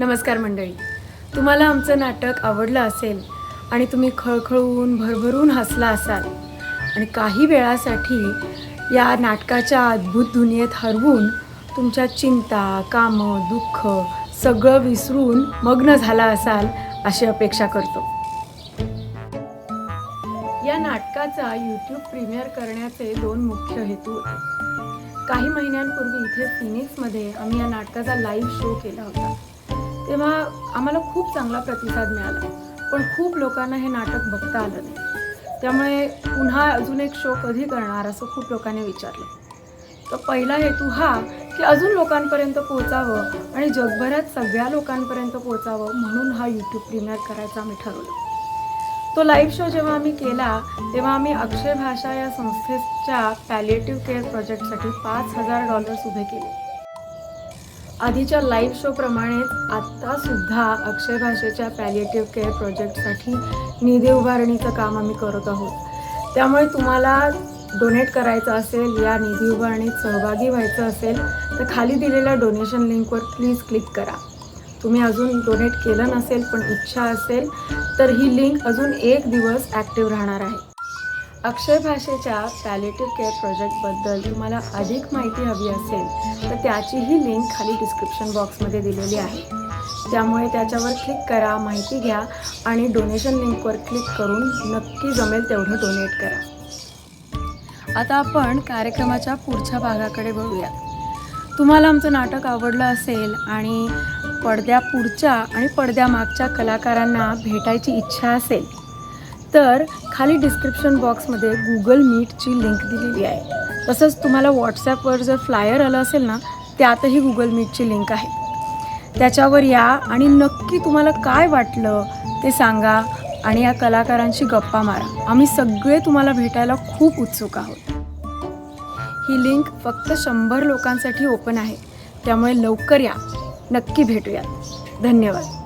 नमस्कार मंडळी. तुम्हाला आमचं नाटक आवडलं असेल आणि तुम्ही खळखळून भरभरून हसला असाल आणि काही वेळासाठी या नाटकाच्या अद्भुत दुनियेत हरवून तुमच्या चिंता कामं दुःख सगळं विसरून मग्न झाला असाल अशी अपेक्षा करतो. या नाटकाचा यूट्यूब प्रीमियर करण्याचे दोन मुख्य हेतू होते काही महिन्यांपूर्वी इथे फिनिक्समध्ये आम्ही या नाटकाचा लाईव्ह शो केला होता. तेव्हा आम्हाला खूप चांगला प्रतिसाद मिळाला. पण खूप लोकांना हे नाटक बघता आलं नाही. त्यामुळे पुन्हा अजून एक शो कधी करणार असं खूप लोकांनी विचारलं. तर पहिला हेतू हा की अजून लोकांपर्यंत पोहोचावं आणि जगभरात सगळ्या लोकांपर्यंत पोहोचावं म्हणून हा यूट्यूब प्रीमियर करायचा आम्ही ठरवलं. तो लाईव्ह शो जेव्हा आम्ही केला तेव्हा आम्ही अक्षय भाषा या संस्थेच्या पॅलिएटिव्ह केअर प्रोजेक्टसाठी पाच हजार डॉलर्स उभे केले. आधीच्या लाईव्ह शोप्रमाणेच आत्तासुद्धा अक्षय भाषेच्या पॅलिएटिव्ह केअर प्रोजेक्टसाठी निधी उभारणीचं काम आम्ही करत आहोत. त्यामुळे तुम्हाला डोनेट करायचं असेल या निधी उभारणीत सहभागी व्हायचं असेल तर खाली दिलेल्या डोनेशन लिंकवर प्लीज क्लिक करा. तुम्ही अजून डोनेट केलं नसेल पण इच्छा असेल तर ही लिंक अजून एक दिवस ॲक्टिव्ह राहणार आहे. अक्षय भाषेच्या पॅलेटिव्ह केअर प्रोजेक्टबद्दल तुम्हाला अधिक माहिती हवी असेल तर त्याचीही लिंक खाली डिस्क्रिप्शन बॉक्समध्ये दिलेली आहे. त्यामुळे त्याच्यावर क्लिक करा माहिती घ्या आणि डोनेशन लिंकवर क्लिक करून नक्की जमेल तेवढं डोनेट करा. आता आपण कार्यक्रमाच्या पुढच्या भागाकडे वळूया तुम्हाला आमचं नाटक आवडलं असेल आणि पडद्या पुढच्या आणि पडद्यामागच्या कलाकारांना भेटायची इच्छा असेल तर खाली डिस्क्रिप्शन बॉक्समध्ये गुगल मीटची लिंक दिलेली आहे. तसंच तुम्हाला व्हॉट्सॲपवर जर फ्लायर आलं असेल ना त्यातही गुगल मीटची लिंक आहे. त्याच्यावर या आणि नक्की तुम्हाला काय वाटलं ते सांगा आणि या कलाकारांशी गप्पा मारा. आम्ही सगळे तुम्हाला भेटायला खूप उत्सुक आहोत. ही लिंक फक्त शंभर लोकांसाठी ओपन आहे. त्यामुळे लवकर या. नक्की भेटूयात. धन्यवाद.